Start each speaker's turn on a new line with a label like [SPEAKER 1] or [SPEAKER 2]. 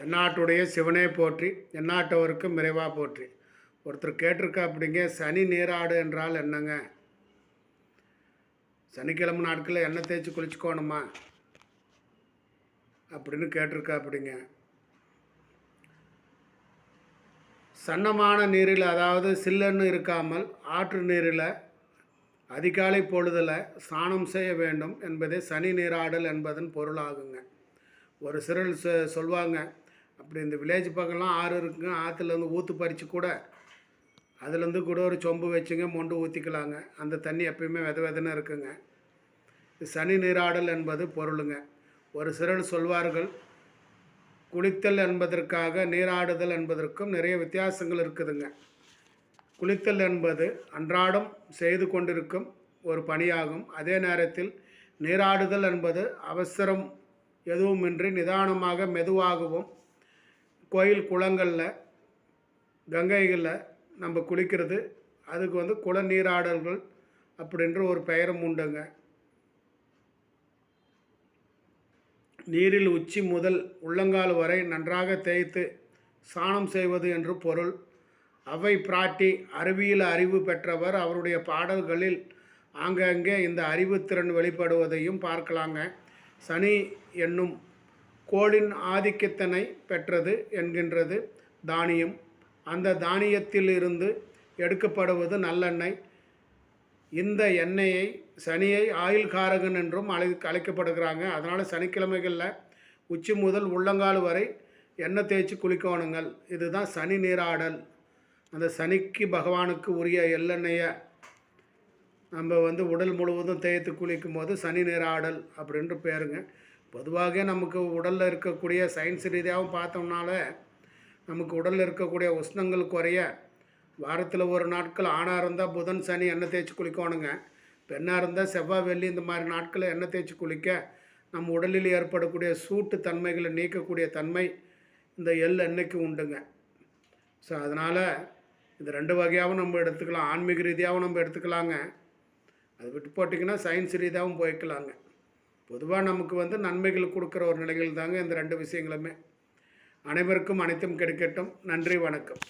[SPEAKER 1] தென்னாட்டுடைய சிவனே போற்றி எந்நாட்டவருக்கும் மிறைவாக போற்றி. ஒருத்தர் கேட்டிருக்கா அப்படிங்க சனி நீராடு என்றால் என்னங்க? சனிக்கிழமை நாட்களில் எண்ணெய் தேய்ச்சி குளிச்சுக்கோணுமா? அப்படின்னு கேட்டிருக்கா அப்படிங்க. சன்னமான நீரில் அதாவது சில்லுன்னு இருக்காமல் ஆற்று நீரில் அதிகாலை பொழுதில் ஸ்நானம் செய்ய வேண்டும் என்பதே சனி நீராடல் என்பதன் பொருளாகுங்க. ஒரு சிறல் சொல்வாங்க அப்படி இந்த வில்லேஜ் பக்கம்லாம் ஆறு இருக்குங்க ஆற்றுலேருந்து ஊற்று பறித்து கூட அதுலேருந்து கூட ஒரு சொம்பு வச்சுங்க மொண்டு ஊற்றிக்கலாங்க அந்த தண்ணி எப்பயுமே வித வெதன்னு இருக்குங்க. சனி நீராடல் என்பது பொருளுங்க. ஒரு சிறல் சொல்வார்கள் குளித்தல் என்பதற்காக நீராடுதல் என்பதற்கும் நிறைய வித்தியாசங்கள் இருக்குதுங்க. குளித்தல் என்பது அன்றாடம் செய்து கொண்டிருக்கும் ஒரு பணியாகும். அதே நேரத்தில் நீராடுதல் என்பது அவசரம் எதுவுமின்றி நிதானமாக மெதுவாகவும் கோயில் குளங்களில் கங்கைகளில் நம்ம குளிக்கிறது. அதுக்கு வந்து குள நீராடல்கள் அப்படின்ற ஒரு பெயரும் உண்டுங்க. நீரில் உச்சி முதல் உள்ளங்கால் வரை நன்றாக தேய்த்து சாணம் செய்வது என்று பொருள். அவை பிராட்டி அறிவியல் அறிவு பெற்றவர். அவருடைய பாடல்களில் ஆங்காங்கே இந்த அறிவுத்திறன் வெளிப்படுவதையும் பார்க்கலாங்க. சனி என்னும் கோளின் ஆதிக்கத்தினை பெற்றது என்கின்றது தானியம். அந்த தானியத்திலிருந்து எடுக்கப்படுவது நல்லெண்ணெய். இந்த எண்ணெயை சனியை ஆயுள் காரகன் என்றும் அழை அழைக்கப்படுகிறாங்க. அதனால் சனிக்கிழமைகளில் உச்சி முதல் உள்ளங்கால் வரை எண்ணெய் தேய்ச்சி குளிக்கணுங்கள் இதுதான் சனி நீராடல். அந்த சனிக்கு பகவானுக்கு உரிய எள்ளெண்ணெயை நம்ம வந்து உடல் முழுவதும் தேய்த்து குளிக்கும் போது சனி நீராடல் அப்படின்ட்டு பேருங்க. பொதுவாக நமக்கு உடலில் இருக்கக்கூடிய சயின்ஸ் ரீதியாகவும் பார்த்தோம்னால நமக்கு உடலில் இருக்கக்கூடிய உஷ்ணங்கள் குறைய வாரத்தில் ஒரு நாட்கள் ஆணாக இருந்தால் புதன் சனி எண்ணெய் தேய்ச்சி குளிக்கணுங்க. பெண்ணாக இருந்தால் செவ்வாய் வெள்ளி இந்த மாதிரி நாட்களில் எண்ணெய் தேய்ச்சி குளிக்க நம் உடலில் ஏற்படக்கூடிய சூட்டு தன்மைகளை நீக்கக்கூடிய தன்மை இந்த எள் எண்ணெய்க்கு உண்டுங்க. ஸோ அதனால் இது ரெண்டு வகையாகவும் நம்ம எடுத்துக்கலாம். ஆன்மீக ரீதியாகவும் நம்ம எடுத்துக்கலாங்க. அது விட்டு போட்டிங்கன்னா சயின்ஸ் ரீதியாகவும் போய்க்கலாங்க. பொதுவாக நமக்கு வந்து நன்மைகள் கொடுக்குற ஒரு நிலைகள் தாங்க இந்த ரெண்டு விஷயங்களுமே. அனைவருக்கும் அனைத்தும் கிடைக்கட்டும். நன்றி வணக்கம்.